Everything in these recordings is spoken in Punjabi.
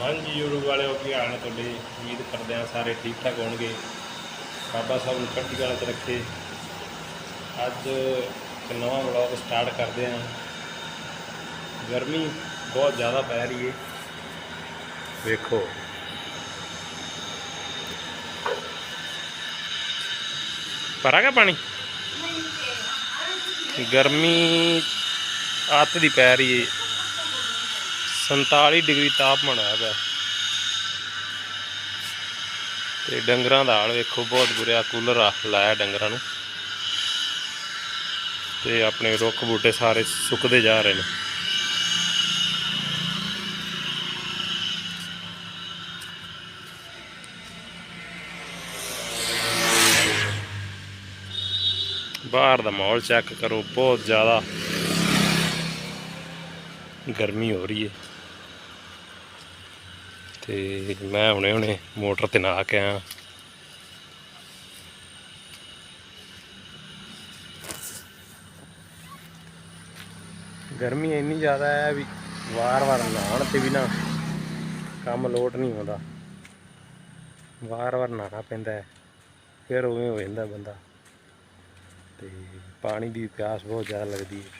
ਹਾਂਜੀ YouTube ਵਾਲਿਓ ਕੀ ਹਾਲ ਨੇ ਤੁਹਾਡੇ? ਉਮੀਦ ਕਰਦੇ ਆ ਸਾਰੇ ਠੀਕ ਠਾਕ ਹੋਣਗੇ। ਬਾਬਾ ਸਾਹਿਬ ਨੂੰ ਚੜ੍ਹਦੀ ਕਲਾ 'ਚ ਰੱਖੇ। ਅੱਜ ਇੱਕ ਨਵਾਂ ਵਲੌਗ ਸਟਾਰਟ ਕਰਦੇ ਆ ਗਰਮੀ ਬਹੁਤ ਜ਼ਿਆਦਾ ਪੈ ਰਹੀ ਹੈ ਵੇਖੋ। ਭਰਾਗਾ ਪਾਣੀ? ਗਰਮੀ ਅੱਤ ਦੀ ਪੈ ਰਹੀ ਹੈ 47 ਡਿਗਰੀ ਤਾਪਮਾਨ ਆਇਆ ਪਿਆ ਤੇ ਡੰਗਰਾਂ ਦਾ ਹਾਲ ਵੇਖੋ, ਬਹੁਤ ਬੁਰਿਆ ਕੂਲਰ ਆ, ਲਾਇਆ ਡੰਗਰਾਂ ਨੂੰ। ਤੇ ਆਪਣੇ ਰੁੱਖ ਬੂਟੇ ਸਾਰੇ ਸੁੱਕਦੇ ਜਾ ਰਹੇ ਨੇ। ਬਾਹਰ ਦਾ ਮਾਹੌਲ ਚੈੱਕ ਕਰੋ, ਬਹੁਤ ਜ਼ਿਆਦਾ ਗਰਮੀ ਹੋ ਰਹੀ ਹੈ। ਤੇ ਮੈਂ ਹੁਣੇ ਹੁਣੇ ਮੋਟਰ ਤੇ ਨਾ ਕੇ ਆਇਆ। ਗਰਮੀ ਇੰਨੀ ਜ਼ਿਆਦਾ ਹੈ ਵੀ ਵਾਰ-ਵਾਰ ਨਹਾਉਣ ਤੇ ਵੀ ਨਾ ਕੰਮ ਲੋਟ ਨਹੀਂ ਆਉਂਦਾ। ਵਾਰ-ਵਾਰ ਨਹਾਉਣਾ ਪੈਂਦਾ ਹੈ, ਫਿਰ ਉਵੇਂ ਹੋ ਜਾਂਦਾ ਬੰਦਾ। ਤੇ ਪਾਣੀ ਦੀ ਪਿਆਸ ਬਹੁਤ ਜ਼ਿਆਦਾ ਲੱਗਦੀ ਹੈ।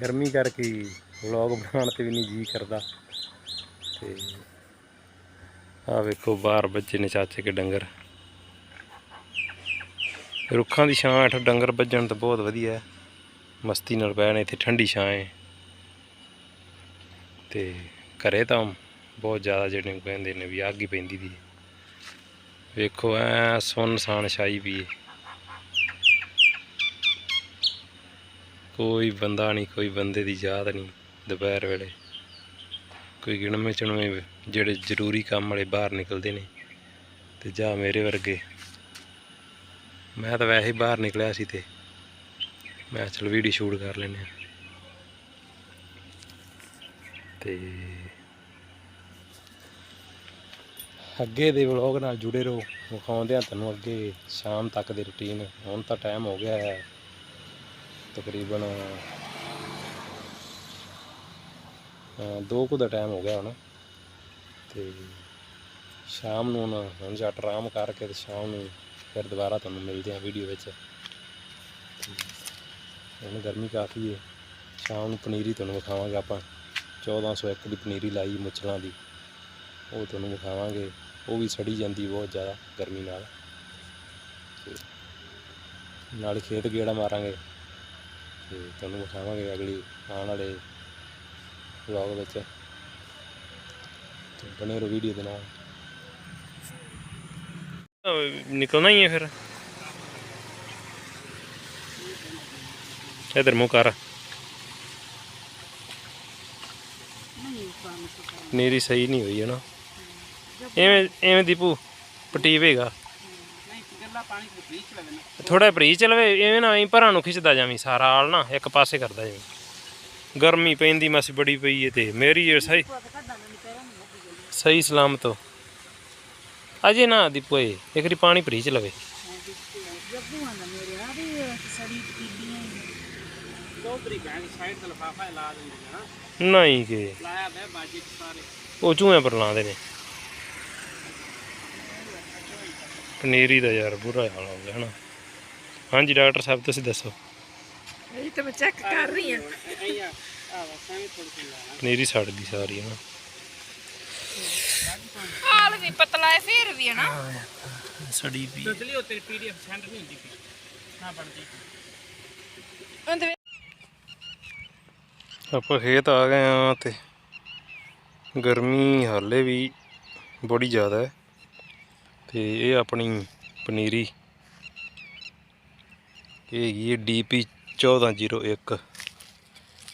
ਗਰਮੀ ਕਰਕੇ ਵਲੌਗ ਬਣਾਉਣ ਤੇ ਵੀ ਨਹੀਂ ਜੀ ਕਰਦਾ। ਤੇ ਆ ਵੇਖੋ, ਬਾਹਰ ਬੱਚੇ ਨੇ ਚਾਚੇ ਕੇ ਡੰਗਰ। ਰੁੱਖਾਂ ਦੀ ਛਾਂ ਹੇਠ ਡੰਗਰ ਵੱਜਣ ਤਾਂ ਬਹੁਤ ਵਧੀਆ ਮਸਤੀ ਨਾਲ ਬਹਿਣ ਇੱਥੇ ਠੰਡੀ ਛਾਂ ਹੈ। ਤੇ ਘਰੇ ਤਾਂ ਬਹੁਤ ਜ਼ਿਆਦਾ ਜਿਹੜੇ ਕਹਿੰਦੇ ਨੇ ਵੀ ਅੱਗ ਹੀ ਪੈਂਦੀ ਦੀ ਵੇਖੋ, ਐ ਸੁਨਸਾਨ ਛਾਈ ਵੀ ਹੈ। ਕੋਈ ਬੰਦਾ ਨਹੀਂ, ਕੋਈ ਬੰਦੇ ਦੀ ਯਾਦ ਨਹੀਂ ਦੁਪਹਿਰ ਵੇਲੇ। ਕੋਈ ਗਿਣਵੇਂ ਚੁਣਵੇਂ ਜਿਹੜੇ ਜ਼ਰੂਰੀ ਕੰਮ ਵਾਲੇ ਬਾਹਰ ਨਿਕਲਦੇ ਨੇ ਤੇ ਜਾ ਮੇਰੇ ਵਰਗੇ। ਮੈਂ ਤਾਂ ਵੈਸੇ ਹੀ ਬਾਹਰ ਨਿਕਲਿਆ ਸੀ ਤੇ ਮੈਂ ਚਲ ਵੀਡੀਓ ਸ਼ੂਟ ਕਰ ਲੈਨੇ ਆ ਤੇ ਅੱਗੇ ਦੇ ਵਲੌਗ ਨਾਲ ਜੁੜੇ ਰਹੋ ਵਿਖਾਉਂਦੇ ਆ ਤੁਹਾਨੂੰ ਅੱਗੇ ਸ਼ਾਮ ਤੱਕ ਦੀ ਰੁਟੀਨ ਹੁਣ ਤਾਂ ਟਾਈਮ ਹੋ ਗਿਆ ਹੈ ਤਕਰੀਬਨ ਅਹ ਦੋ ਕੁ ਦਾ ਟਾਈਮ ਹੋ ਗਿਆ ਹੁਣ। ਤੇ ਸ਼ਾਮ ਨੂੰ ਨਾ ਹੁਣ ਜੱਟ ਆਰਾਮ ਕਰਕੇ ਤੇ ਸ਼ਾਮ ਨੂੰ ਫਿਰ ਦੁਬਾਰਾ ਤੁਹਾਨੂੰ ਮਿਲਦੇ ਆ ਵੀਡੀਓ ਵਿੱਚ। ਹੁਣ ਗਰਮੀ ਕਾਫੀ ਹੈ ਸ਼ਾਮ ਨੂੰ ਪਨੀਰੀ ਤੁਹਾਨੂੰ ਵਿਖਾਵਾਂਗੇ ਆਪਾਂ। 1401 ਦੀ ਪਨੀਰੀ ਲਾਈ ਮੁੱਛਲਾਂ ਦੀ। ਉਹ ਤੁਹਾਨੂੰ ਵਿਖਾਵਾਂਗੇ। ਉਹ ਵੀ ਸੜੀ ਜਾਂਦੀ ਬਹੁਤ ਜ਼ਿਆਦਾ ਗਰਮੀ ਨਾਲ। ਤੇ ਨਾਲ ਖੇਤ ਗੇੜਾ ਮਾਰਾਂਗੇ। ਤੇ ਤੁਹਾਨੂੰ ਵਿਖਾਵਾਂਗੇ ਅਗਲੀ ਆਉਣ ਵਾਲੇ ਵਲੌਗ ਵਿੱਚ। ਤੇ ਬਣੇ ਰਹੋ ਵੀਡੀਓ ਦੇ ਨਾਲ। ਨਿਕਲਣਾ ਹੀ ਹੈ ਫਿਰ। ਇਧਰ ਮੂੰਹ ਕਰ। ਨੀਰੀ ਸਹੀ ਨਹੀਂ ਹੋਈ ਹੈ ਨਾ। ਐਵੇਂ ਐਵੇਂ ਦੀਪੂ ਪਟੀਵੇਗਾ ਥੋੜਾ ਬਰੀਜ ਚਲਵੇ ਐਵੇਂ ਨਾ ਐਂ ਭਰਾਂ ਨੂੰ ਖਿੱਚਦਾ ਜਾਵੀਂ, ਸਾਰਾ ਆਲ ਨਾ ਇੱਕ ਪਾਸੇ ਕਰਦਾ ਜਾਵੀਂ। ਗਰਮੀ ਪੈਂਦੀ ਮਸ, ਬੜੀ ਪਈ ਏ ਤੇ। ਮੇਰੀ ਇਹ ਸਹੀ ਸਹੀ ਸਲਾਮਤ ਹੋ। ਅਜੇ ਨਾ ਦੀਪੂ ਇਹ ਇੱਕ ਰੀ ਪਾਣੀ ਭਰੀ ਚ ਲਵੇ। ਨਹੀਂ ਕਿ ਉਹ ਚੂਹੇ ਪਰ ਲਾਉਂਦੇ ਨੇ। ਪਨੀਰੀ ਦਾ ਯਾਰ ਬੁਰਾ ਹਾਲ ਹੋ ਗਿਆ ਹਨਾ ਹਾਂਜੀ, ਡਾਕਟਰ ਸਾਹਿਬ, ਤੁਸੀਂ ਦੱਸੋ। ਇਹ ਤਾਂ ਮੈਂ ਚੈੱਕ ਕਰ ਰਹੀ ਹਾਂ। ਪਨੀਰੀ ਸੜ ਗਈ ਸਾਰੀ ਹਨਾ। ਹਾਲ ਵੀ ਪਤਲਾ ਹੈ ਫਿਰ ਵੀ ਹੈ ਨਾ। ਸੜੀ ਪਈ ਦਸਲੀ ਉਹ ਤੇਰੀ ਪੀਡੀਐਫ ਸੈਂਡ ਨਹੀਂ ਹੁੰਦੀ ਨਾ ਬਣਦੀ ਉਹਦੇ ਆਪਾਂ ਖੇਤ ਆ ਗਏ ਆ ਤੇ ਗਰਮੀ ਹਾਲੇ ਵੀ ਬੜੀ ਜ਼ਿਆਦਾ ਹੈ। ਤੇ ਇਹ ਆਪਣੀ ਪਨੀਰੀ। ਇਹ ਹੈਗੀ ਹੈ ਡੀਪੀ 1401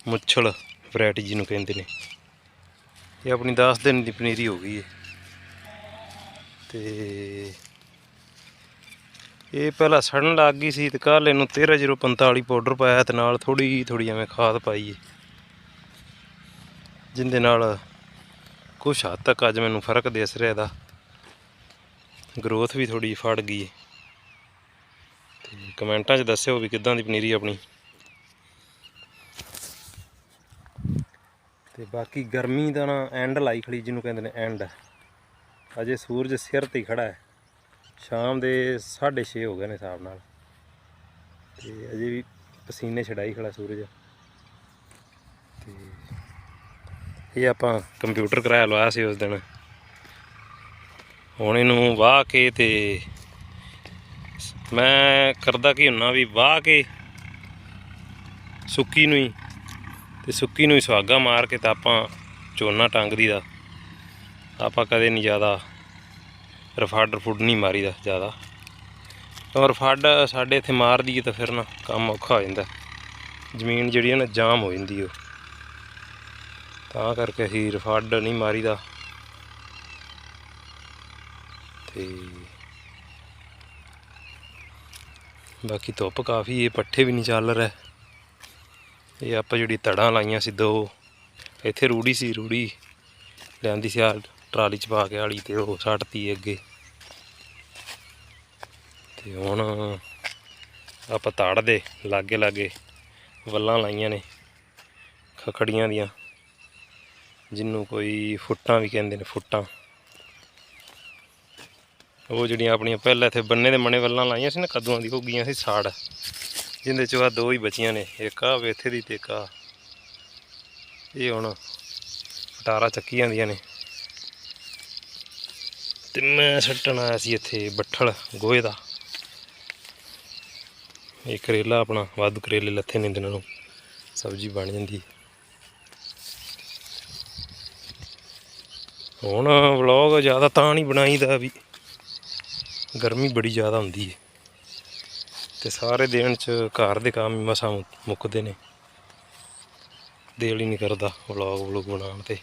ਮੁੱਛਲ ਵੈਰਾਈਟੀ ਜਿਹਨੂੰ ਕਹਿੰਦੇ ਨੇ। ਇਹ ਆਪਣੀ 10 ਦਿਨ ਦੀ ਪਨੀਰੀ ਹੋ ਗਈ ਹੈ ਤੇ ਇਹ ਪਹਿਲਾਂ ਸੜਨ ਲੱਗ ਗਈ ਸੀ ਤੇ ਕੱਲ ਇਹਨੂੰ 13045 ਪਾਊਡਰ ਪਾਇਆ ਤੇ ਨਾਲ ਥੋੜੀ ਥੋੜੀ ਐਵੇਂ ਖਾਦ ਪਾਈ ਹੈ ਜਿੰਦੇ ਨਾਲ ਕੁਛ ਹੱਦ ਤੱਕ ਅੱਜ ਮੈਨੂੰ ਫ਼ਰਕ ਦਿਸ ਰਿਹਾ ਇਹਦਾ। ਗਰੋਥ ਵੀ ਥੋੜੀ ਫੜ ਗਈ ਹੈ ਕਮੈਂਟਾਂ 'ਚ ਦੱਸਿਓ ਵੀ ਕਿੱਦਾਂ ਦੀ ਪਨੀਰੀ ਆਪਣੀ। ਤੇ ਬਾਕੀ ਗਰਮੀ ਦਾ ਨਾ ਐਂਡ ਲਾਈ ਖੜੀ ਜਿਹਨੂੰ ਕਹਿੰਦੇ ਨੇ ਐਂਡ। ਅਜੇ ਸੂਰਜ ਸਿਰ ਤੇ ਹੀ ਖੜਾ ਹੈ। ਸ਼ਾਮ ਦੇ 6:30 ਹੋ ਗਏ ਨੇ ਹਿਸਾਬ ਨਾਲ। ਤੇ ਅਜੇ ਵੀ ਪਸੀਨੇ ਛਡਾਈ ਖੜਾ ਸੂਰਜ। ਤੇ ਇਹ ਆਪਾਂ ਕੰਪਿਊਟਰ ਕਰਾਇਆ ਲਵਾਇਆ ਸੀ ਉਸ ਦਿਨ। ਹੁਣ ਇਹਨੂੰ ਵਾਹ ਕੇ ਤੇ ਮੈਂ ਕਰਦਾ ਕੀ ਹੁੰਨਾ ਵੀ ਵਾਹ ਕੇ ਸੁੱਕੀ ਨੂੰ ਹੀ ਤੇ ਸੁੱਕੀ ਨੂੰ ਹੀ ਸੁਹਾਗਾ ਮਾਰ ਕੇ ਤਾਂ ਆਪਾਂ ਝੋਨਾ ਟੰਗ ਦੀ। ਦਾ ਆਪਾਂ ਕਦੇ ਨਹੀਂ ਜ਼ਿਆਦਾ ਰਫਾਡ ਰਫੁੱਡ ਨਹੀਂ ਮਾਰੀਦਾ ਜ਼ਿਆਦਾ। ਤਾਂ ਰਫਾਡ ਸਾਡੇ ਇੱਥੇ ਮਾਰ ਦਈਏ ਤਾਂ ਫਿਰ ਨਾ ਕੰਮ ਔਖਾ ਹੋ ਜਾਂਦਾ। ਜ਼ਮੀਨ ਜਿਹੜੀ ਹੈ ਨਾ ਜਾਮ ਹੋ ਜਾਂਦੀ ਉਹ ਤਾਂ ਕਰਕੇ ਅਸੀਂ ਰਫਾਡ ਨਹੀਂ ਮਾਰੀਦਾ। ਤੇ ਬਾਕੀ ਧੁੱਪ ਕਾਫੀ ਇਹ ਪੱਠੇ ਵੀ ਨਹੀਂ ਚੱਲ ਰਹੇ। ਇਹ ਆਪਾਂ ਜਿਹੜੀ ਤੜਾਂ ਲਾਈਆਂ ਸੀ ਦੋ, ਇੱਥੇ ਰੂੜੀ ਸੀ, ਰੂੜੀ ਲਿਆਂਦੀ ਸੀ ਆ ਟਰਾਲੀ ਚ ਪਾ ਕੇ ਵਾਲੀ ਤੇ ਉਹ ਸੱਟਤੀ ਅੱਗੇ। ਤੇ ਹੁਣ ਆਪਾਂ ਤੜ ਦੇ ਲਾਗੇ ਲਾਗੇ ਵੱਲਾਂ ਲਾਈਆਂ ਨੇ, ਖਖੜੀਆਂ ਦੀਆਂ ਜਿਹਨੂੰ ਕੋਈ ਫੁੱਟਾਂ ਵੀ ਕਹਿੰਦੇ ਨੇ, ਫੁੱਟਾਂ। ਉਹ ਜਿਹੜੀਆਂ ਆਪਣੀਆਂ ਪਹਿਲਾਂ ਇੱਥੇ ਬੰਨੇ ਦੇ ਮਣੇ ਵੱਲਾਂ ਲਾਈਆਂ ਸੀ ਨਾ, ਕਦੂਆਂ ਦੀ, ਉਹ ਗਈਆਂ ਸੀ ਸਾੜ। ਜਿੰਦੇ ਚੋਂ ਆ ਦੋ ਹੀ ਬਚੀਆਂ ਨੇ, ਇੱਕ ਆ ਇੱਥੇ ਦੀ ਤੇ ਇੱਕ ਆ ਇਹ ਹੁਣ ਫਟਾਰਾ ਚੱਕੀ ਜਾਂਦੀਆਂ ਨੇ। ਤੇ ਮੈਂ ਸੱਟਣ ਆਇਆ ਸੀ ਇੱਥੇ ਬੱਠਲ ਗੋਹੇ ਦਾ। ਇਹ ਕਰੇਲਾ ਆਪਣਾ, ਵਾਧੂ ਕਰੇਲੇ ਲੱਥੇ ਨੇ ਦਿਨਾਂ ਨੂੰ। ਸਬਜ਼ੀ ਬਣ ਜਾਂਦੀ। ਹੁਣ ਵਲੌਗ ਜ਼ਿਆਦਾ ਤਾਂ ਨਹੀਂ ਬਣਾਈਦਾ ਵੀ। ਗਰਮੀ ਬੜੀ ਜ਼ਿਆਦਾ ਹੁੰਦੀ ਹੈ। ਤੇ ਸਾਰੇ ਦਿਨ ਚ ਘਰ ਦੇ ਕੰਮ ਹੀ ਮਸਾਂ ਮੁੱਕਦੇ ਨੇ। ਦਿਲ ਹੀ ਨਹੀਂ ਕਰਦਾ ਵਲੌਗ ਵਲੌਗ ਬਣਾਉਣ ਤੇ।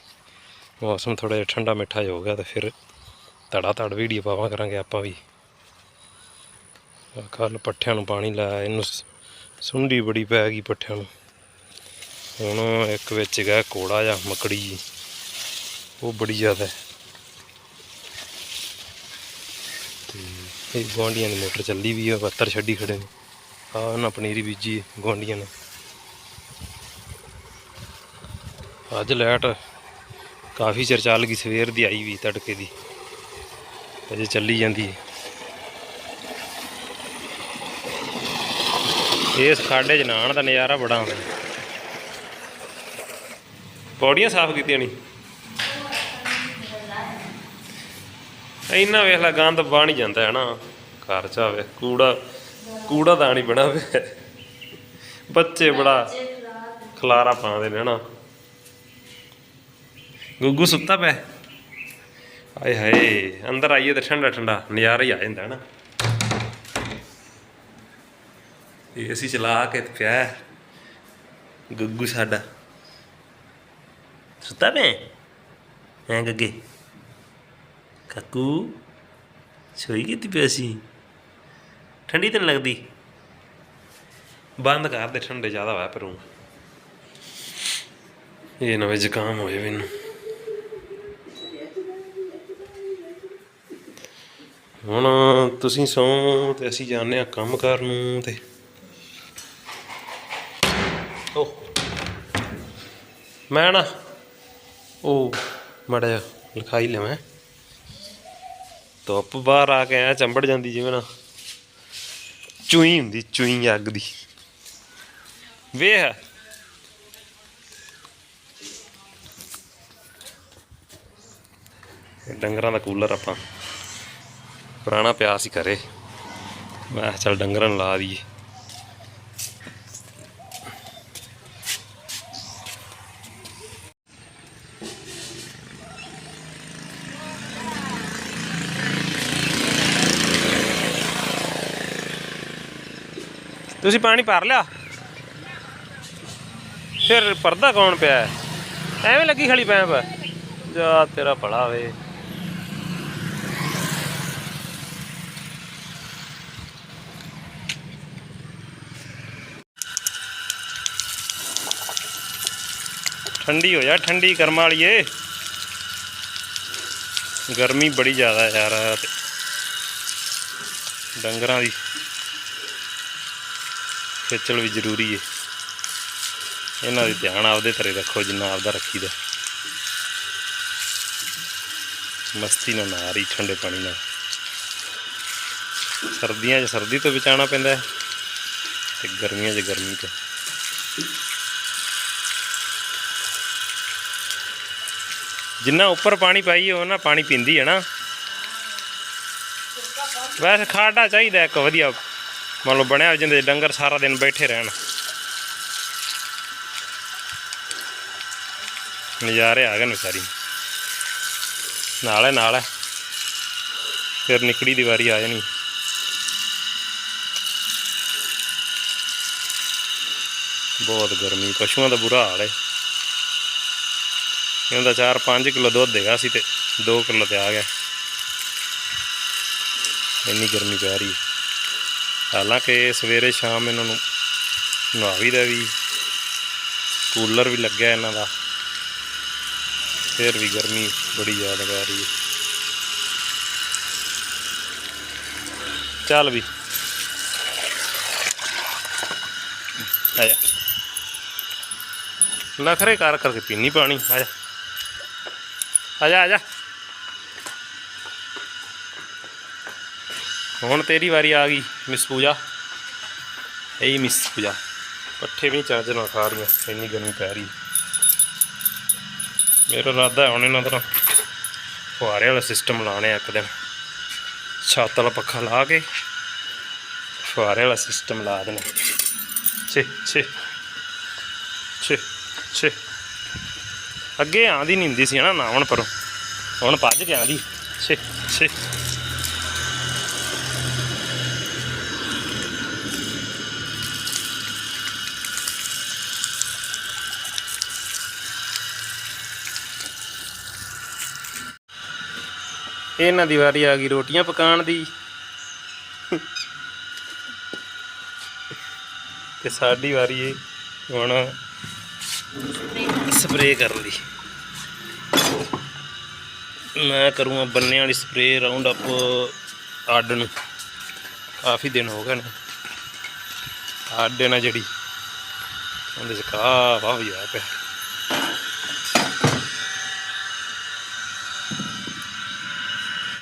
ਮੌਸਮ ਥੋੜਾ ਜਿਹਾ ਠੰਡਾ ਮਿੱਠਾ ਜਿਹਾ ਹੋ ਗਿਆ ਤੇ ਫਿਰ ਧੜਾ ਧੜ ਵੀਡੀਓ ਪਾਵਾਂ ਕਰਾਂਗੇ ਆਪਾਂ ਵੀ। ਕੱਲ ਪੱਠਿਆਂ ਨੂੰ ਪਾਣੀ ਲਾਇਆ, ਇਹਨੂੰ ਸ- ਸੁੰਡੀ ਬੜੀ ਪੈ ਗਈ ਪੱਠਿਆਂ ਨੂੰ। ਹੁਣ ਇੱਕ ਵਿੱਚ ਗਿਆ ਕੋੜਾ ਜਾਂ ਮਕੜੀ ਉਹ ਬੜੀ ਜ਼ਿਆਦਾ ਹੈ ਤੇ ਇਹ ਗੁਆਂਢੀਆਂ ਦੀ ਮੋਟਰ ਚੱਲੀ ਵੀ ਆ ਬੱਤਰ ਛੱਡੀ ਖੜੇ ਨੇ। ਆ ਉਹਨਾਂ ਪਨੀਰੀ ਬੀਜੀ ਗੁਆਂਢੀਆਂ ਨੇ। ਅੱਜ ਲਾਈਟ ਕਾਫੀ ਚਿਰ ਚੱਲ ਗਈ, ਸਵੇਰ ਦੀ ਆਈ ਵੀ ਤੜਕੇ ਦੀ। ਅਜੇ ਚੱਲੀ ਜਾਂਦੀ ਹੈ ਇਸ ਖਾਡੇ 'ਚ ਨਹਾਉਣ ਦਾ ਨਜ਼ਾਰਾ ਬੜਾ ਆਉਂਦਾ। ਪੌੜੀਆਂ ਸਾਫ਼ ਕੀਤੀਆਂ ਨਹੀਂ ਇੰਨਾ ਵੇਖ ਲੈ, ਗੰਦ ਬਣ ਹੀ ਜਾਂਦਾ ਹੈ ਨਾ। ਘਰ ਚ ਆਵੇ, ਕੂੜਾ ਕੂੜਾ ਦਾਣੀ ਬਣਾ ਵੇ ਬੱਚੇ ਬੜਾ ਖਲਾਰਾ ਪਾਉਂਦੇ ਨੇ ਨਾ। ਗੁੱਗੂ ਸੁੱਤਾ ਪਿਆ। ਆਏ ਹਾਏ, ਅੰਦਰ ਆਈਏ ਤਾਂ ਠੰਡਾ ਠੰਡਾ ਨਜ਼ਾਰਾ ਹੀ ਆ ਜਾਂਦਾ ਹੈ ਨਾ। ਏਸੀ ਚਲਾ ਕੇ ਪਿਆ ਹੈ। ਗੁੱਗੂ ਸਾਡਾ। ਸੁੱਤਾ ਪਿਆ ਹੈ ਗੱਗੇ? ਕਾਕੂ, ਸੋਈ ਕੀਤੀ ਪਿਆ ਸੀ। ਠੰਡੀ ਤਾਂ ਨੀ ਲੱਗਦੀ। ਬੰਦ ਕਰ ਦੇ, ਠੰਡੇ ਜ਼ਿਆਦਾ ਹੋਇਆ ਪਰੂ। ਇਹ ਨਵੇਂ ਜ਼ੁਕਾਮ ਹੋਏ ਮੈਨੂੰ। ਹੁਣ ਤੁਸੀਂ ਸੌਂ ਤੇ ਅਸੀਂ ਜਾਂਦੇ ਆ ਕੰਮ ਕਰਨ ਨੂੰ ਤੇ। ਓਹ ਮੈਂ ਨਾ, ਉਹ ਮੜਾ ਜਿਹਾ ਲਿਖਾਈ ਲਵਾਂ। ਧੁੱਪ ਬਾਹਰ ਆ ਕੇ ਐ ਚੰਬੜ ਜਾਂਦੀ ਜਿਵੇਂ ਨਾ। ਚੂਈ ਹੁੰਦੀ ਚੂਈ ਅੱਗ ਦੀ। ਵੇਖ। ਇਹ ਡੰਗਰਾਂ ਦਾ ਕੂਲਰ ਆਪਾਂ। ਪੁਰਾਣਾ ਪਿਆ ਸੀ ਘਰੇ ਮੈਂ ਚੱਲ ਡੰਗਰਾਂ ਨੂੰ ਲਾ ਦਈਏ। ਤੁਸੀਂ ਪਾਣੀ ਭਰ ਲਿਆ? ਫਿਰ ਪਰਦਾ ਕੌਣ ਪਿਆ ਐਵੇਂ ਲੱਗੀ ਖਲੀ ਪੈਪ? ਜਾ ਤੇਰਾ ਭਲਾ ਵੇ। ਠੰਡੀ ਹੋ ਜਾ, ਠੰਡੀ ਕਰਮ ਵਾਲੀਏ। ਗਰਮੀ ਬੜੀ ਜ਼ਿਆਦਾ ਯਾਰ ਡੰਗਰਾਂ ਦੀ। ਖੇਚਲ ਵੀ ਜ਼ਰੂਰੀ ਹੈ ਇਹਨਾਂ ਦੇ ਧਿਆਨ ਆਪਦੇ ਤਰੇ ਰੱਖੋ, ਜਿੰਨਾ ਆਪਦਾ ਰੱਖੀਦਾ। ਮਸਤੀ ਨਾਲ ਨਾ ਰਹੀ, ਠੰਡੇ ਪਾਣੀ ਨਾਲ। ਸਰਦੀਆਂ 'ਚ ਸਰਦੀ ਤੋਂ ਬਚਾਉਣਾ ਪੈਂਦਾ ਹੈ ਤੇ ਗਰਮੀਆਂ 'ਚ ਗਰਮੀ ਤੋਂ। ਜਿੰਨਾ ਉੱਪਰ ਪਾਣੀ ਪਾਈਏ ਉਹਨਾਂ ਪਾਣੀ ਪੀਂਦੀ ਹੈ ਨਾ। ਵੈਸੇ ਖਾਡਾ ਚਾਹੀਦਾ ਇੱਕ ਵਧੀਆ ਮੰਨ ਲਓ ਬਣਿਆ ਜਿੰਦੇ ਡੰਗਰ ਸਾਰਾ ਦਿਨ ਬੈਠੇ ਰਹਿਣ। ਨਜ਼ਾਰੇ ਆ ਗਏ ਨੇ ਵਿਚਾਰੀ ਨਾਲ ਹੈ ਨਾਲ। ਹੈ ਫਿਰ ਨਿਕੜੀ ਦੀ ਵਾਰੀ ਆ ਜਾਣੀ। ਬਹੁਤ ਗਰਮੀ, ਪਸ਼ੂਆਂ ਦਾ ਬੁਰਾ ਹਾਲ ਹੈ ਇਹਦਾ 4-5 ਕਿਲੋ ਦੁੱਧ ਦੇਗਾ ਸੀ ਤੇ 2 ਕਿਲੋ ਤੇ ਆ ਗਿਆ। ਇੰਨੀ ਗਰਮੀ ਪੈ ਰਹੀ ਹੈ ਹਾਲਾਂਕਿ ਸਵੇਰੇ ਸ਼ਾਮ ਇਹਨਾਂ ਨੂੰ ਨਹਾਵੀ ਦਾ ਵੀ, ਕੂਲਰ ਵੀ ਲੱਗਿਆ ਇਹਨਾਂ ਦਾ। ਫਿਰ ਵੀ ਗਰਮੀ ਬੜੀ ਜ਼ਿਆਦਾ ਆ ਰਹੀ ਹੈ। ਚੱਲ ਵੀ। ਆਇਆ ਨਖਰੇ ਕਰ ਕਰਕੇ ਪੀਣੀ ਪਾਣੀ ਆਇਆ ਜਾ। ਆ ਹੁਣ ਤੇਰੀ ਵਾਰੀ ਆ ਗਈ, ਮਿਸ ਪੂਜਾ। ਇਹੀ ਮਿਸ ਪੂਜਾ, ਪੱਠੇ ਵੀ ਨੀ ਚੱਜ ਨਾਲ ਖਾ ਰਹੀਆਂ ਇੰਨੀ ਗਰਮੀ ਪੈ ਰਹੀ। ਮੇਰਾ ਇਰਾਦਾ ਹੈ ਹੁਣ ਇਹਨਾਂ ਦਾ ਫੁਹਾਰੇ ਵਾਲਾ ਸਿਸਟਮ ਲਾਣੇ ਆ ਇੱਕ ਦਿਨ। ਛੱਤ ਵਾਲਾ ਪੱਖਾ ਲਾ ਕੇ ਫੁਹਾਰੇ ਵਾਲਾ ਸਿਸਟਮ ਲਾ ਦੇਣਾ। ਛੇ ਛੇ ਛੇ ਛੇ। ਅੱਗੇ ਆਂਦੀ ਨਹੀਂ ਹੁੰਦੀ ਸੀ ਨਾ ਹੁਣ ਪਰੋਂ। ਹੁਣ ਭੱਜ ਕੇ ਆਂਦੀ। ਛੇ ਛੇ। ਇਹਨਾਂ ਦੀ ਵਾਰੀ ਆ ਗਈ ਰੋਟੀਆਂ ਪਕਾਉਣ ਦੀ। ਤੇ ਸਾਡੀ ਵਾਰੀ ਏ ਹੁਣ ਸਪਰੇਅ ਕਰਨ ਦੀ। ਮੈਂ ਕਰੂੰਗਾ ਬੰਨੇ ਵਾਲੀ ਸਪਰੇਅ ਰਾਉਂਡ ਅਪ ਆਡ ਨੂੰ। ਕਾਫੀ ਦਿਨ ਹੋ ਗਏ ਨੇ। ਆਡ ਨਾਲ ਜਿਹੜੀ। ਉਹਦੇ ਚ ਕਾਹ ਵਾਹ ਆ ਪਿਆ।